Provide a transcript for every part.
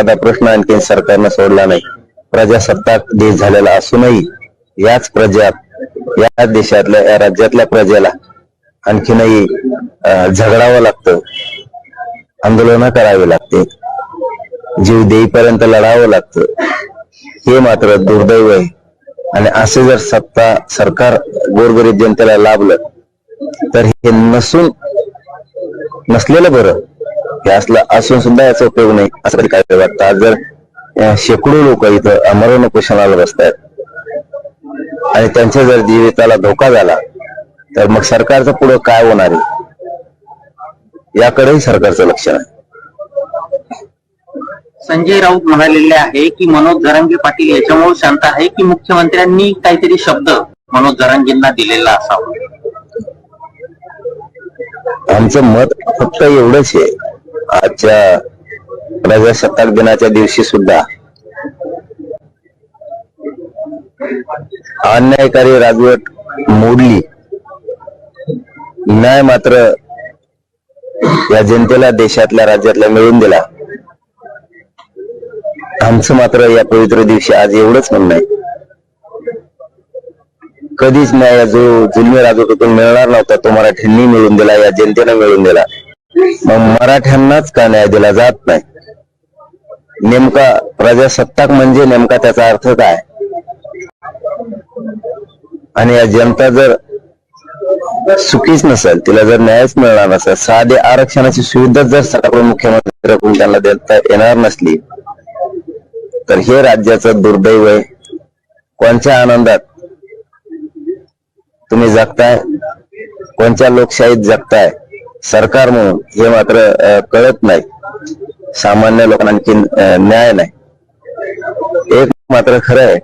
एखादा प्रश्न आणखी सरकारनं सोडला नाही. प्रजासत्ताक देश झालेला असूनही याच प्रजात या देशातल्या या राज्यातल्या प्रजेला आणखीनही झगडावं लागतं. आंदोलन करावे लागते. जीव देईपर्यंत लढावं लागतं. हे मात्र दुर्दैव आहे. आणि असे जर सत्ता सरकार गोरगरीब जनतेला लाभलं तर हे नसून नसलेलं बरं. हे असलं असून सुद्धा याचा उपयोग नाही असं तरी काय वाटतं? आज जर शेकडो लोक इथं अमरण उपोषणाला बसतायत आणि त्यांच्या जर जीविताला धोका झाला तर मग सरकारचं पुढं काय होणार आहे? याकडेही सरकारचं लक्ष नाही. संजय राऊत म्हणालेले आहे की मनोज जरांगे पाटील याच्यामुळे शांत आहे की मुख्यमंत्र्यांनी काहीतरी शब्द मनोज जरांगेंना दिलेला असावा? आमचं मत फक्त एवढंच आहे आजच्या प्रजासत्ताक दिनाच्या दिवशी सुद्धा अन्यायकारी राजवट मोडली. न्याय मात्र या जनतेला देशातल्या राज्यातल्या मिळून दिला. आमचं मात्र या पवित्र दिवशी आज एवढंच म्हणणं आहे. कधीच न्याय जो जुलमी राजवटीतून मिळणार नव्हता तो मराठ्यांनी मिळून दिला या जनतेनं मिळून दिला. मराठ्यांनाच का न्याय दिला जात नाही? नेमका प्रजासत्ताक म्हणजे नेमका त्याचा अर्थ काय? आणि या जनता जर सुखीच नसेल तिला जर न्यायच मिळणार नसेल साधे आरक्षणाची सुविधा जर सरकारकडून मुख्यमंत्र्याकडून त्यांना देता येणार नसली तर हे राज्याचं दुर्दैव आहे. कोणत्या आनंदात तुम्ही जगताय? कोणत्या लोकशाहीत जगताय? सरकार म्हणून हे मात्र कळत नाही. सामान्य लोकांना आणखी न्याय नाही. एक मात्र खरं आहे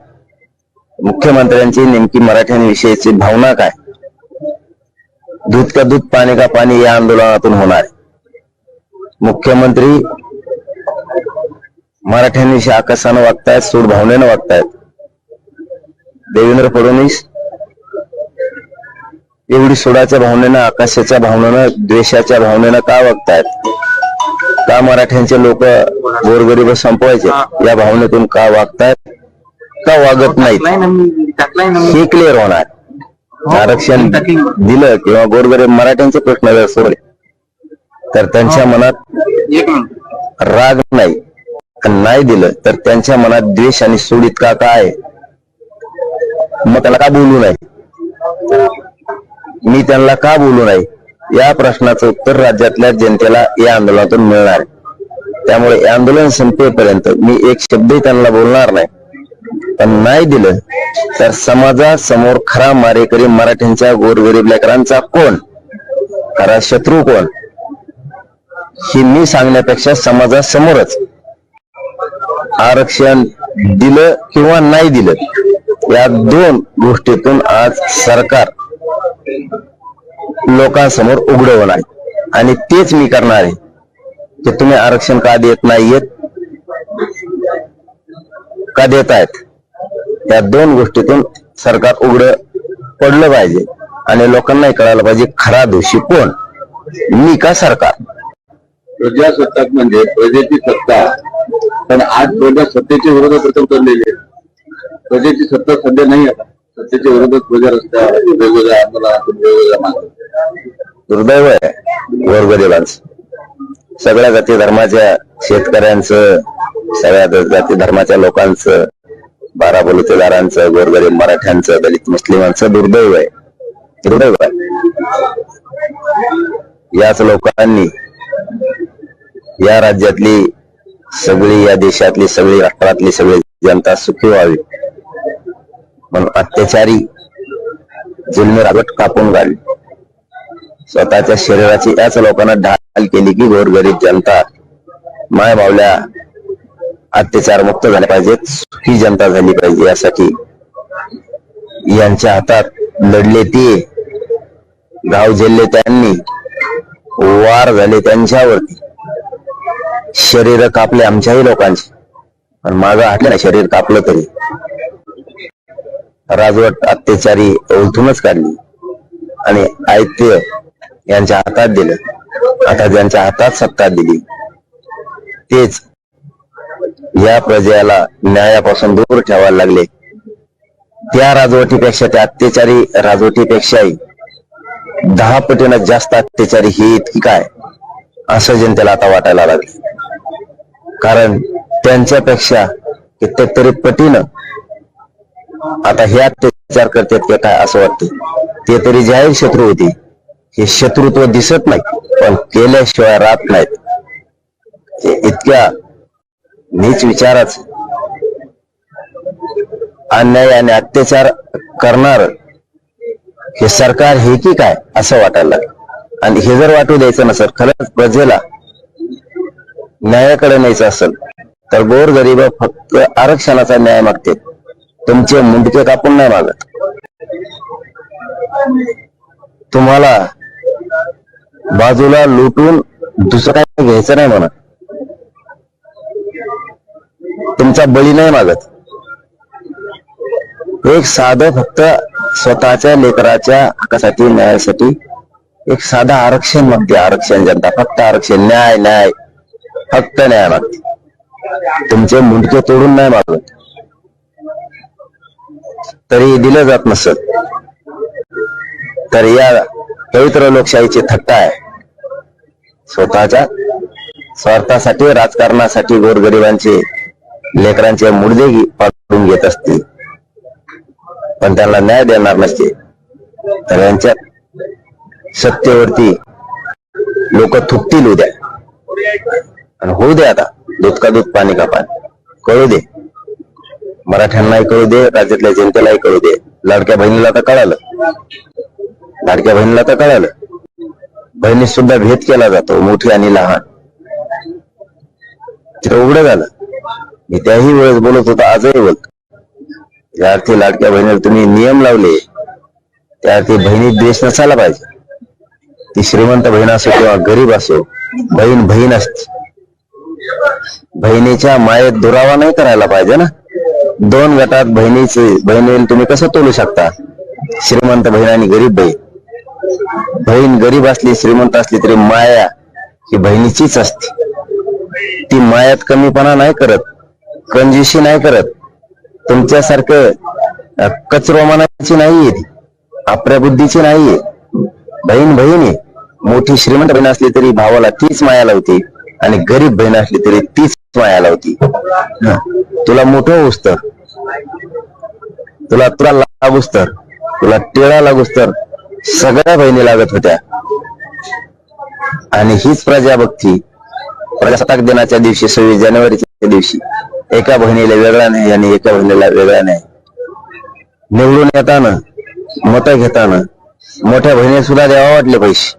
मुख्यमंत्र्यांची नेमकी मराठ्यांविषयीची भावना काय? दूध का दूध पाणी का पाणी या आंदोलनातून होणार आहे. मुख्यमंत्री मराठ्यांविषयी आकाशानं वागतायत सूड भावनेनं वागतायत. देवेंद्र फडणवीस एवढी सोडाच्या भावनेनं आकाशाच्या भावनेनं द्वेषाच्या भावनेनं का वागतायत? का मराठ्यांचे लोक गोरगरीब संपवायचे? या भावनेतून का वागतायत? का वागत नाहीत? हे क्लिअर होणार. आरक्षण दिलं किंवा गोरगरीब मराठ्यांचे प्रश्न जर सोडले तर त्यांच्या मनात एक मिनिट. राग नाही. नाही दिलं तर त्यांच्या मनात द्वेष आणि सूड इतका काय? मग त्याला का बोलू नाही मी त्यांना का बोलू नाही या प्रश्नाचं उत्तर राज्यातल्या जनतेला या आंदोलनातून मिळणार. त्यामुळे आंदोलन संपेपर्यंत मी एक शब्दही त्यांना बोलणार नाही. पण नाही दिलं तर समाजासमोर खरा मारेकरी मराठ्यांच्या गोरगरीब लेकरांचा कोण? खरा शत्रू कोण? हे मी सांगण्यापेक्षा समाजासमोरच. आरक्षण दिलं किंवा नाही दिलं या दोन गोष्टीतून आज सरकार लोकांसमोर उघडवलं आहे. आणि तेच मी करणार आहे की तुम्ही आरक्षण का देत नाहीयेत? का देत आहेत? त्या दोन गोष्टीतून सरकार उघड पडलं पाहिजे आणि लोकांनाही कळायला पाहिजे खरा दोषी कोण? मी का सरकार? प्रजासत्ताक म्हणजे प्रजेची सत्ता. पण आज प्रजा सत्तेच्या विरोधात प्रथम चाललेली आहे. प्रजेची सत्ता सध्या नाही आता त्याच्या विरोधात प्रचार असतात वेगवेगळ्या आंदोलनातून वेगवेगळ्या मागण्या. दुर्दैव आहे गोरगरिबांचं सगळ्या जाती धर्माच्या शेतकऱ्यांचं सगळ्या जाती धर्माच्या लोकांचं बारा बलुतेदारांचं गोरगरीब मराठ्यांचं दलित मुस्लिमांचं दुर्दैव आहे. दुर्दैव आहे. याच लोकांनी या राज्यातली सगळी या देशातली सगळी राष्ट्रातली सगळी जनता सुखी व्हावी. पण अत्याचारी जुलमी रागट कापून काढली स्वतःच्या शरीराची याच लोकांना ढाल केली की गोरगरीब जनता माय बावल्या अत्याचार मुक्त झाल्या पाहिजेत सुखी जनता झाली पाहिजे यासाठी. यांच्या हातात लढले ते गाव झेलले त्यांनी वार झाले त्यांच्यावरती. शरीर कापले आमच्याही लोकांचे. पण मागं हटलं नाही शरीर कापलं तरी. राजवट अत्याचारी ओळखूनच काढली आणि आयत्य यांच्या हातात दिलं. आता ज्यांच्या हातात सत्ता दिली तेच या प्रजेला न्यायापासून दूर ठेवायला लागले. त्या राजवटीपेक्षा त्या अत्याचारी राजवटीपेक्षाही दहा पटीनं जास्त अत्याचारी ही इतकी काय असं जनतेला आता वाटायला लागले. कारण त्यांच्यापेक्षा कित्येक तरी पटीनं आता हे अत्याचार करतात ते काय असं वाटतं? ते तरी जाहीर शत्रू होते. हे शत्रुत्व दिसत नाही पण केल्याशिवाय राहत नाहीत. हे इतक्या नीच विचाराच अन्याय आणि अत्याचार करणार हे सरकार हे की काय असं वाटायला आणि हे जर वाटू द्यायचं नसेल खरंच प्रजेला न्यायाकडे न्यायचं असेल तर गोर गरीब फक्त आरक्षणाचा न्याय मागते तुमचे मुंडके कापून नाही मागत. तुम्हाला बाजूला लुटून दुसरं काय घ्यायचं नाही म्हणा. तुमचा बळी नाही मागत. एक साधं फक्त स्वतःच्या लेकराच्या हक्कासाठी न्यायासाठी एक साधं आरक्षण मागते आरक्षण जनता. फक्त आरक्षण न्याय न्याय. फक्त न्याय मागते. तुमचे मुंडके तोडून नाही मागत. तरी दिलं जात नसत. तर या पवित्र लोकशाहीची थट्टा आहे. स्वतःच्या स्वार्थासाठी राजकारणासाठी गोरगरिबांचे लेकरांचे मुडदे पाठवून पाडून घेत असते पण त्यांना न्याय देणार नसते. तर यांच्या सत्तेवरती लोक थुकतील उद्या. आणि होऊ दे आता. दूध का दूध पाणी का पाणी. कळू दे. मराठ्यांनाही कळू दे राज्यातल्या जनतेलाही कळू दे. लाडक्या बहिणीला तर कळालं. लाडक्या बहिणीला तर कळालं. बहिणी सुद्धा भेद केला जातो मोठी आणि लहान. तिथं उघडं झालं. मी त्याही वेळेस बोलत होता आजही बोलतो. ज्या अर्थी लाडक्या बहिणीला तुम्ही नियम लावले त्या अर्थी बहिणी द्वेष नसायला पाहिजे. ती श्रीमंत बहीण असो किंवा गरीब असो बहीण बहीण असते. बहिणीच्या मायेत दुरावा नाही करायला पाहिजे ना. दोन गटात बहिणीचे बहिणी तुम्ही कसं तोलू शकता? श्रीमंत बहीण आणि गरीब बहीण बहीण गरीब असली श्रीमंत असली तरी माया ही बहिणीचीच असते. ती मायात कमीपणा नाही करत कंजूशी नाही करत. तुमच्यासारखं कचरोमानाची नाहीये ती. आपल्या बुद्धीची नाहीये बहीण बहीण आहे मोठी श्रीमंत बहीण असली तरी भावाला तीच माया लावते आणि गरीब बहीण असली तरी तीच माया होती. तुला मोठं होऊस तर तुला तुला लागूस तर तुला टिळा लागूस तर सगळ्या बहिणी लागत होत्या. आणि हीच प्रजाभक्ती प्रजासत्ताक दिनाच्या दिवशी सव्वीस जानेवारीच्या दिवशी एका बहिणीला वेगळा नाही आणि एका बहिणीला वेगळा नाही. निवडून येताना मत घेताना मोठ्या बहिणी सुद्धा द्यावा वाटले पैसे.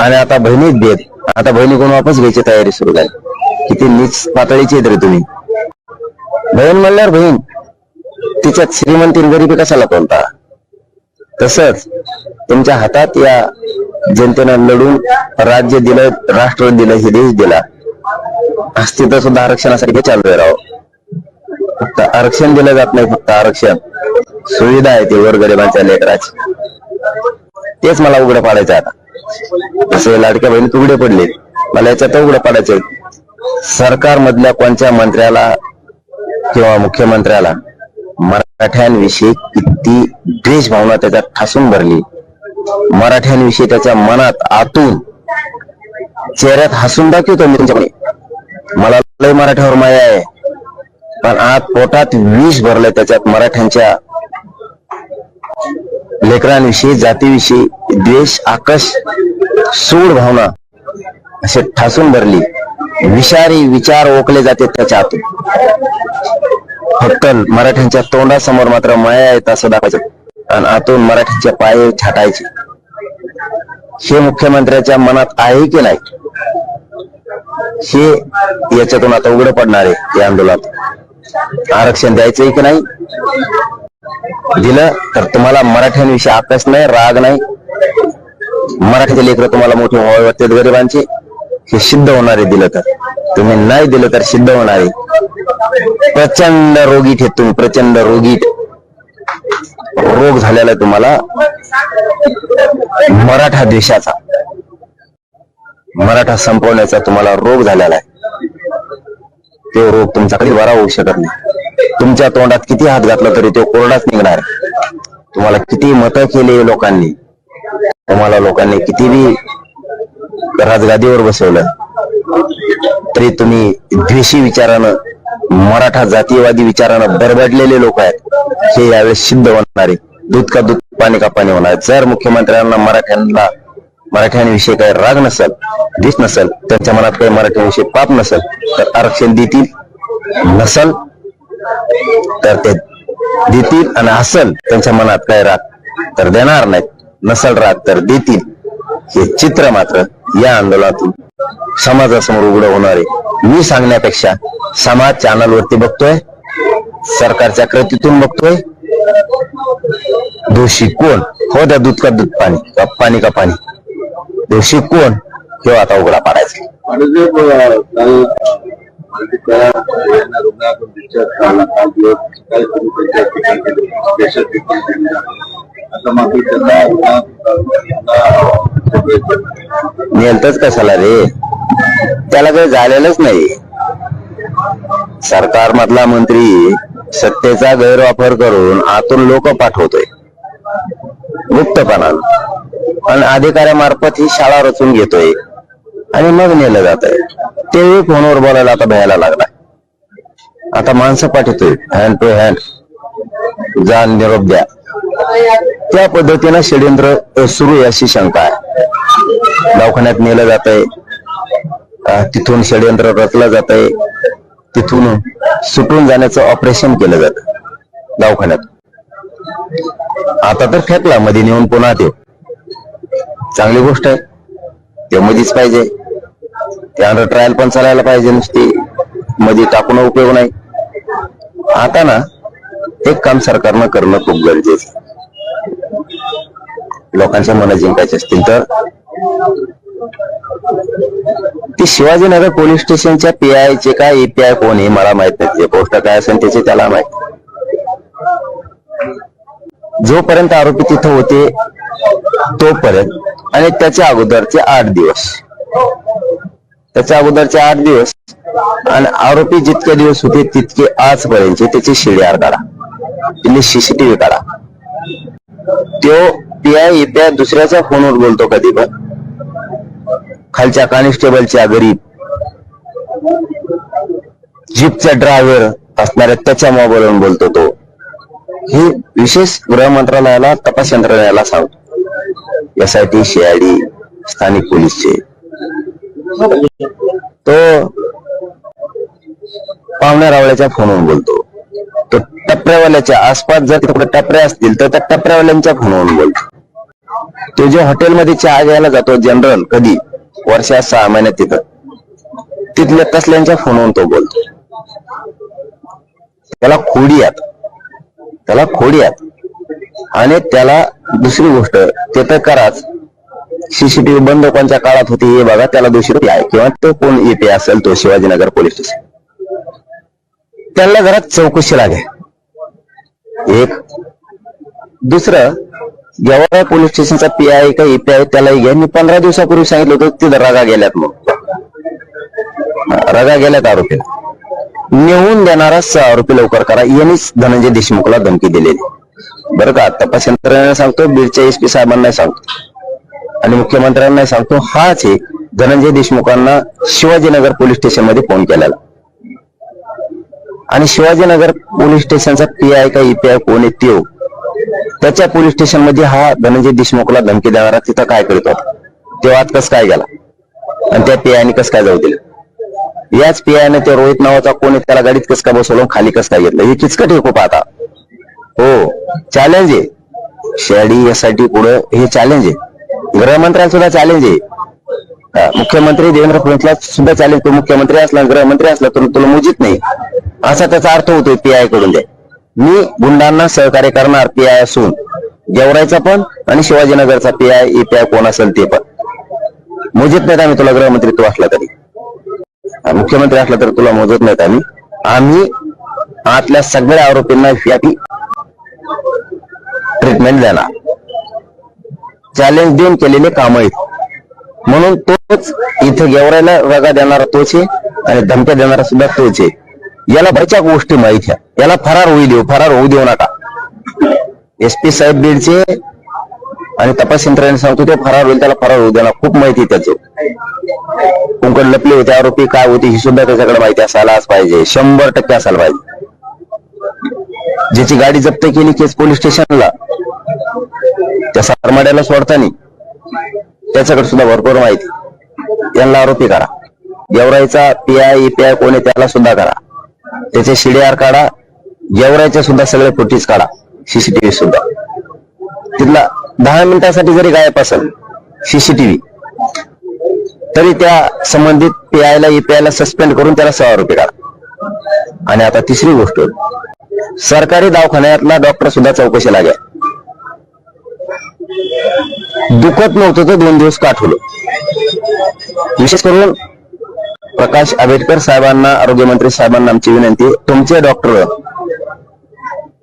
आणि आता बहिणीत भेद. आता बहिणीकडून कोण वापस घ्यायची तयारी सुरू झाली. किती नीच पातळीची येत रे तुम्ही. बहीण म्हणल्यावर बहीण तिच्यात श्रीमंती आणि गरिबी कशाला कोणता? तसंच तुमच्या हातात या जनतेनं लढून राज्य दिलं राष्ट्र दिलं हे देश दिला. अस्तित्व सुद्धा आरक्षणासाठी चालतोय चालू राव. फक्त आरक्षण दिलं जात नाही फक्त आरक्षण. सुविधा आहे ती गोरगरिबांच्या लेकराची. तेच मला उघडं पाडायचं आहे आता. असे लाडक्या बहिणी तुकडे पडले. मला याच्यात उघडं पडायचे सरकार मधल्या कोणत्या मंत्र्याला किंवा मुख्यमंत्र्याला मराठ्यांविषयी किती द्वेष भावना त्याच्यात ठासून भरली. मराठ्यांविषयी त्याच्या मनात आतून चेहऱ्यात हसून दाखवतो मी तुमच्याकडे. मला लय मराठ्यावर माया आहे. पण आत पोटात विष भरलंय त्याच्यात मराठ्यांच्या लेकरांविषयी जातीविषयी द्वेष आकश सूड भावना असे ठासून भरली. विषारी विचार ओकले जाते त्याच्या आतून फक्त मराठ्यांच्या तोंडासमोर मात्र माया येत असं दाखवायचं. आणि आतून मराठ्यांच्या पाय छाटायचे. हे मुख्यमंत्र्याच्या मनात आहे की नाही? हे याच्यातून आता उघड पडणार आहे या आंदोलनात. आरक्षण द्यायचंय की नाही? दिलं तर तुम्हाला मराठ्यांविषयी अभ्यास नाही राग नाही. मराठीचे लेकर तुम्हाला मोठे व्हावे वाटतात गरिबांचे. हे सिद्ध होणारे दिलं तर. तुम्ही नाही दिलं तर सिद्ध होणारे. प्रचंड रोगीट हे तुम्ही प्रचंड रोगीट रोग झालेला आहे तुम्हाला. मराठा देशाचा. मराठा संपवण्याचा तुम्हाला रोग झालेला आहे. तो रोग तुमच्याकडे बरा होऊ शकत नाही. तुमच्या तोंडात किती हात घातला तरी तो कोरडाच निघणार. तुम्हाला किती मतं केली लोकांनी. तुम्हाला लोकांनी किती बी राजगादीवर बसवलं. तरी तुम्ही द्वेषी विचारानं मराठा जातीयवादी विचारानं बरबडलेले लोक आहेत. हे यावेळेस सिद्ध होणार दूध का दूध पाणी का पाणी होणार जर मुख्यमंत्र्यांना मराठ्यांना मराठ्यांविषयी काही राग नसेल दिस नसेल त्यांच्या मनात काही मराठ्यांविषयी पाप नसेल तर आरक्षण देतील नसल तर ते देतील आणि असल त्यांच्या मनात काय राग तर देणार नाहीत. नसल राग तर देतील. हे चित्र मात्र या आंदोलनातून समाजासमोर उघड होणार आहे. मी सांगण्यापेक्षा समाज चॅनल वरती बघतोय सरकारच्या कृतीतून बघतोय. दोषी कोण? हो द्या दूध का दूध पाणी का पाणी का पाणी. दोषी कोण? हे आता उघडा पाडायचा. आणि झाला. काल दिवस त्यांच्या ठिकाणी आता मात्र त्यांना नेलतच कशाला रे? त्याला काही झालेलंच नाही. सरकार मधला मंत्री सत्तेचा गैरवापर करून आतून लोक पाठवतोय. गुप्तपणा आणि अधिकाऱ्यामार्फत ही शाळा रचून घेतोय. आणि मग नेलं जात आहे. तेही फोनवर बोलायला आता भ्यायला लागला. आता माणसं पाठवतोय हँड टू हँड जा निरोप द्या. त्या पद्धतीनं षडयंत्र सुरू आहे अशी शंका आहे. दवाखान्यात नेलं जात आहे. तिथून षडयंत्र रचलं जात आहे. तिथून सुटून जाण्याचं ऑपरेशन केलं जात दवाखान्यात. आता तर फेकला मध्ये नेऊन पुन्हा ते चांगली गोष्ट आहे. ते मध्येच पाहिजे. त्यानंतर ट्रायल पण चालायला पाहिजे नुसती. मध्ये टाकून उपयोग नाही. आता ना एक काम सरकारनं करणं खूप गरजेचं लोकांच्या मनं जिंकायचे असतील तर. ते शिवाजीनगर पोलीस स्टेशनच्या पीआय चे काय एपीआय कोण हे मला माहीत नाही. पोस्ट काय असेल त्याचे त्याला माहीत. जोपर्यंत आरोपी तिथं होते तोपर्यंत. आणि त्याच्या अगोदरचे आठ दिवस. त्याच्या अगोदरचे आठ दिवस आणि आरोपी जितके दिवस होते तितके आजपर्यंतचे त्याची शिडीआर काढा तिथली सीसीटीव्ही काढा. तो पीआय येत्या दुसऱ्याच्या फोनवर बोलतो कधी पण. खालच्या कॉन्स्टेबलच्या गरीब जीपचा ड्रायव्हर असणाऱ्या त्याच्या मोबाईलवरून बोलतो तो. हे विशेष गृह मंत्रालयाला तपास यंत्रणेला सांगतो. एस आय टी सीआयडी स्थानिक पोलीसचे. तो पाहुण्या रावळ्याच्या फोनवरून बोलतो. तो टपऱ्यावाल्याच्या आसपास जर तिकडे टपऱ्या असतील तर त्या टपऱ्यावाल्यांच्या फोनवरून बोलतो. तो जे हॉटेलमध्ये चहा घ्यायला जातो जनरल कधी? वर्षात सहा महिन्यात तिथं. तिथल्या तसल्यांच्या फोनवरून तो बोलतो. त्याला खोडी आहेत. त्याला खोडी आहेत. आणि त्याला दुसरी गोष्ट ते तर कराच. सीसीटीव्ही बंद कोणत्या काळात होती हे बघा त्याला दोषी आहे. किंवा तो कोण येते असेल तो शिवाजीनगर पोलीस स्टेशन. त्याला जरा चौकशी लागेल. एक. दुसरं गेवरा पोलीस स्टेशनचा पीआय का ईपीआय त्याला घ्या मी पंधरा दिवसापूर्वी सांगितलं होतं तिथं रगा गेल्यात मग रगा गेल्यात आरोपी नेऊन देणारा सहा आरोपी लवकर करा. यांनीच धनंजय देशमुखला धमकी दिलेली. बरं का? तपास यंत्रणेला सांगतो बीडच्या एस पी साहेबांना सांगतो. आणि मुख्यमंत्र्यांना सांगतो हाच आहे धनंजय देशमुखांना शिवाजीनगर पोलीस स्टेशनमध्ये फोन केलेला. आणि शिवाजीनगर पोलीस स्टेशनचा पीआय का ईपीआय कोण आहे त्यो? त्याच्या पोलीस स्टेशनमध्ये हा धनंजय देशमुखला धमकी देणारा तिथं काय करत होता तेव्हा कस काय गेला? आणि त्या पीआयने कस काय जाऊ दिलं? याच पीआयने त्या रोहित नावाचा कोण आहे त्याला गाडीत कस काय बसवलं खाली कस काय घेतलं? हे किचकट हे खूप आता. हो चॅलेंज आहे. शेडी यासाठी पुढे हे चॅलेंज आहे. गृहमंत्र्याला सुद्धा चॅलेंज आहे. मुख्यमंत्री देवेंद्र फडणवीसला सुद्धा चॅलेंज तो मुख्यमंत्री असला गृहमंत्री असला तर तुला मुजित नाही. असा त्याचा अर्थ होतोय पीआयकडून दे मी गुंडांना सहकार्य करणार पीआय असून गेवरायचा पण आणि शिवाजीनगरचा पीआय ईपीआय कोण असेल ते पण. मोजत नाहीत आम्ही तुला गृहमंत्री तू असला तरी. मुख्यमंत्री असला तर तुला मोजत नाहीत आम्ही. आम्ही आतल्या सगळ्या आरोपींना व्यापी ट्रीटमेंट देणार. चॅलेंज देऊन केलेले काम आहेत. म्हणून तोच इथे गेवरायला रगा देणारा तोच आहे आणि धमक्या देणारा सुद्धा तोच आहे. याला बऱ्याच गोष्टी माहिती ह्या याला फरार होऊ देऊ फरार होऊ देऊ नका. एस पी साहेब बीडचे आणि तपास यंत्रणेने सांगतो ते फरार होईल त्याला फरार होऊ देणार खूप माहिती आहे त्याचे. कोणकडे लपले होते आरोपी काय होते ही सुद्धा त्याच्याकडे माहिती असायलाच पाहिजे. शंभर टक्के असायला पाहिजे. ज्याची गाडी जप्त केली केस पोलीस स्टेशनला त्या सरमाड्याला सोडताना त्याच्याकडे सुद्धा भरपूर माहिती. यांना आरोपी करा. गेवराईचा पीआय ईपीआय कोणी त्याला सुद्धा करा. त्याचे शिडीआर काढा. गेवराईचे सुद्धा सगळे फुटेज काढा. सीसीटीव्ही सुद्धा. तिथला दहा मिनिटासाठी जरी गायब असेल सीसीटीव्ही तरी त्या संबंधित पीआयला ईपीआयला सस्पेंड करून त्याला सहा रुपये काढा आणि आता तिसरी गोष्ट सरकारी दवाखान्यातला डॉक्टर सुद्धा चौकशीला लागेल दुखत नव्हतं तर दोन दिवस काठवलं विशेष करून प्रकाश आंबेडकर साहेबांना आरोग्यमंत्री साहेबांना आमची विनंती तुमचे डॉक्टर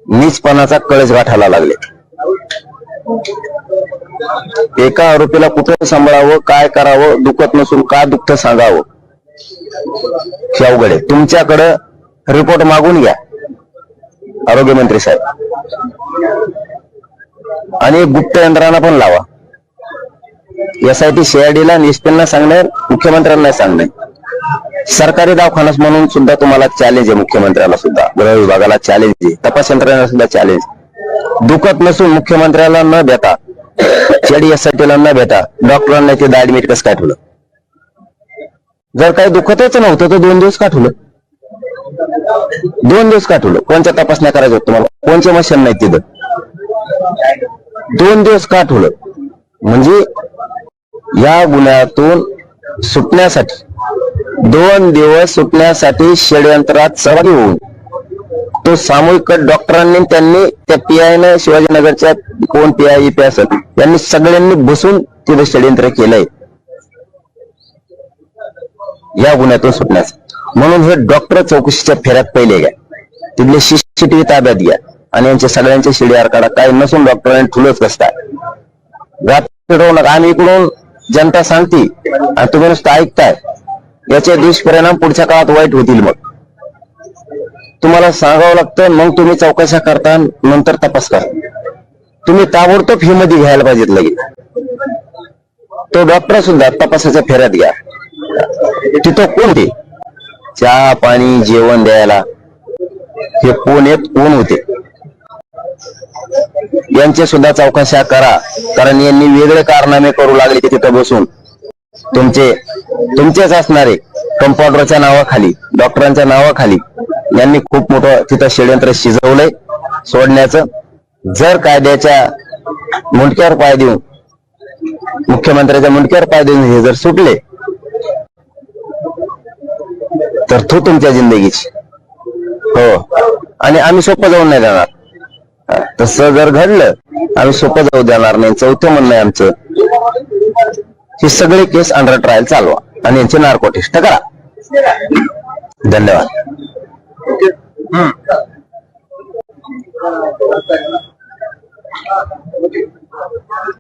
नीचपणाचा कळस गाठायला लागले. एका आरोपीला कुठं सांभाळावं काय करावं दुखत नसून का दुःख सांगावं? अवघड आहे. तुमच्याकडं रिपोर्ट मागून घ्या आरोग्यमंत्री साहेब. आणि गुप्त यंत्रणा पण लावा. यासाठी सीआयडीला निष्पन्न सांगणार मुख्यमंत्र्यांना सांगणार सरकारी दवाखानाच म्हणून सुद्धा तुम्हाला चॅलेंज आहे मुख्यमंत्र्याला सुद्धा. गृह विभागाला चॅलेंज आहे. तपास यंत्रणा सुद्धा चॅलेंज दुखत नसून मुख्यमंत्र्याला न भेटा सीआयडी न भेटा डॉक्टरांना ते ऍडमिट कसं काय ठेवलं जर काही दुखतच नव्हतं तर दोन दिवस का ठेवलं दोन दिवस का ठेवलं कोणत्या तपासण्या करायच्या होत्या तुम्हाला? कोणचे मशीन नाही तिथं? दोन दिवस का ठेवलं? म्हणजे या गुन्ह्यातून सुटण्यासाठी दोन दिवस सुटण्यासाठी षडयंत्रात सहभागी होऊन तो सामूहिक डॉक्टरांनी त्यांनी त्या पीआयनं शिवाजीनगरच्या कोण पीआय पी असेल यांनी सगळ्यांनी बसून तिथे षडयंत्र केलंय. या गुन्ह्यातून सुटण्यास म्हणून हे डॉक्टर चौकशीच्या फेऱ्यात पहिले घ्या. तिथले सीसीटीव्ही ताब्यात घ्या. आणि यांचे सगळ्यांचे शिडीआर काढा काय नसून डॉक्टरांनी ठुलच कसताय फिरवू नका आम्ही इकडून जनता सांगते आणि तुम्ही नुसतं ऐकताय. याचे दुष्परिणाम पुढच्या काळात वाईट होतील मग. तुम्हाला सांगावं लागतं मग तुम्ही चौकशा करता नंतर तपास करा. तुम्ही ताबडतोब ही मध्ये घ्यायला पाहिजेत लगेच. तो डॉक्टर सुद्धा तपासाच्या फेऱ्यात घ्या. तिथं कोण ते? चहा पाणी जेवण द्यायला. हे कोण येत कोण होते? यांचे सुद्धा चौकशा करा कारण यांनी वेगळे कारनामे करू लागले की तिथं बसून. तुमचे तुमचेच असणारे कंपाऊंडरच्या नावाखाली डॉक्टरांच्या नावाखाली यांनी खूप मोठं तिथं षडयंत्र शिजवलंय. सोडण्याचं जर कायद्याच्या मुंडक्यावर पाय देऊन मुख्यमंत्र्याच्या मुंडक्यावर पाय देऊन हे जर सुटले तर तो तुमच्या जिंदगीची. हो. आणि आम्ही सोपं जाऊन नाही देणार तसं जर घडलं आम्ही सोपं जाऊ देणार नाही. चौथं म्हणणं आहे आमचं ही सगळी केस अंडर ट्रायल चालवा आणि यांचे नार्कोटिस्ट करा. धन्यवाद.